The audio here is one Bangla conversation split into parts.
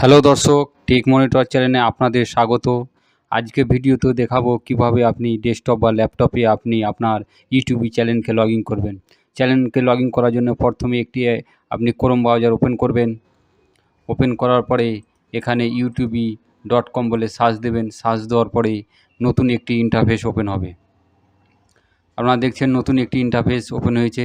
হ্যালো দর্শক টেক মনিটর চ্যানেলে আপনাদের স্বাগত। আজকে ভিডিওতে দেখাবো কীভাবে আপনি ডেস্কটপ বা ল্যাপটপে আপনি আপনার ইউটিউব চ্যানেলকে লগ করবেন। চ্যানেলকে লগ করার জন্য প্রথমে একটি আপনি ক্রোম ব্রাউজার ওপেন করবেন। ওপেন করার পরে এখানে ইউটিউবই ডট কম বলে সার্চ দেবেন। সার্চ দেওয়ার পরে নতুন একটি ইন্টারফেস ওপেন হবে। আপনারা দেখছেন নতুন একটি ইন্টারফেস ওপেন হয়েছে।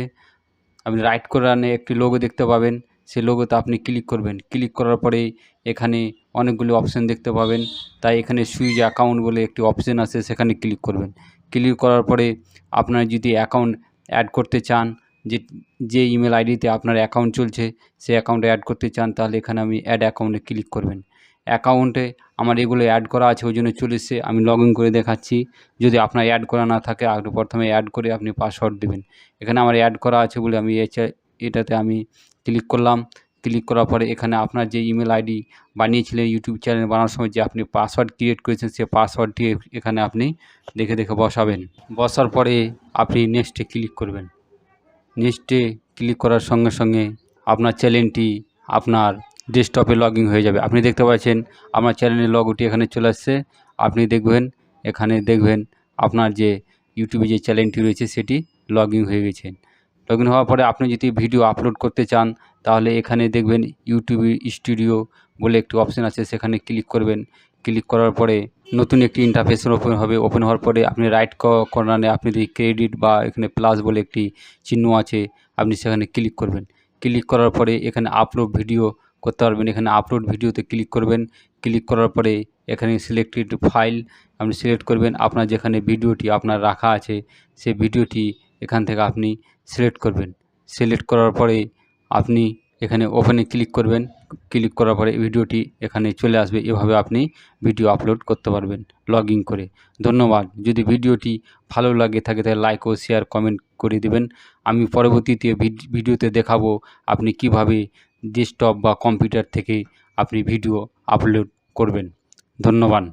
আপনি রাইট করানে একটি লোগো দেখতে পাবেন। সেই লোগোতে আপনি ক্লিক করবেন। ক্লিক করার পরে এখানে অনেকগুলো অপশান দেখতে পাবেন। তাই এখানে সুইচ অ্যাকাউন্ট বলে একটি অপশান আছে, সেখানে ক্লিক করবেন। ক্লিক করার পরে আপনার যদি অ্যাকাউন্ট অ্যাড করতে চান, যে যে ইমেল আইডিতে আপনার অ্যাকাউন্ট চলছে, সে অ্যাকাউন্টে অ্যাড করতে চান, তাহলে এখানে আমি অ্যাড অ্যাকাউন্টে ক্লিক করবেন। অ্যাকাউন্টে আমার এগুলো অ্যাড করা আছে, ওই জন্য চলে এসছে। আমি লগ করে দেখাচ্ছি। যদি আপনার অ্যাড করা না থাকে, আগে প্রথমে অ্যাড করে আপনি পাসওয়ার্ড দেবেন। এখানে আমার অ্যাড করা আছে বলে আমি এটাতে আমি ক্লিক করলাম। ক্লিক করার পরে এখানে আপনার যে ইমেল আইডি বানিয়েছিলেন ইউটিউব চ্যানেল বানানোর সময় যে আপনি পাসওয়ার্ড ক্রিয়েট করেছেন সে পাসওয়ার্ডটি এখানে আপনি দেখে দেখে বসাবেন। বসার পরে আপনি নেক্সটে ক্লিক করবেন। নেক্সটে ক্লিক করার সঙ্গে সঙ্গে আপনার চ্যানেলটি আপনার ডেস্কটপে লগ হয়ে যাবে। আপনি দেখতে পাচ্ছেন আমার চ্যানেলের লগটি এখানে চলে আসছে। আপনি দেখবেন, এখানে দেখবেন আপনার যে ইউটিউবে যে চ্যানেলটি রয়েছে, সেটি লগ হয়ে গেছে। লগ ইন হওয়ার পরে আপনি যদি ভিডিও আপলোড করতে চান, তাহলে এখানে দেখবেন ইউটিউব স্টুডিও বলে একটি অপশান আছে, সেখানে ক্লিক করবেন। ক্লিক করার পরে নতুন একটি ইন্টারফেসের ওপেন হবে। ওপেন হওয়ার পরে আপনি রাইট কর্নারে আপনি যদি ক্রেডিট বা এখানে প্লাস বলে একটি চিহ্ন আছে, আপনি সেখানে ক্লিক করবেন। ক্লিক করার পরে এখানে আপলোড ভিডিও করতে পারবেন। এখানে আপলোড ভিডিওতে ক্লিক করবেন। ক্লিক করার পরে এখানে সিলেক্টেড ফাইল আপনি সিলেক্ট করবেন। আপনার যেখানে ভিডিওটি আপনার রাখা আছে, সেই ভিডিওটি এখান থেকে আপনি সিলেক্ট করবেন। সিলেক্ট করার পরে আপনি এখানে ওপেনে ক্লিক করবেন। ক্লিক করার পরে ভিডিওটি এখানে চলে আসবে। এভাবে আপনি ভিডিও আপলোড করতে পারবেন লগ করে। ধন্যবাদ। যদি ভিডিওটি ভালো লাগে থাকে, তাহলে লাইক ও শেয়ার কমেন্ট করে দেবেন। আমি পরবর্তীতে ভিডিওতে দেখাবো আপনি কীভাবে ডেস্কটপ বা কম্পিউটার থেকে আপনি ভিডিও আপলোড করবেন। ধন্যবাদ।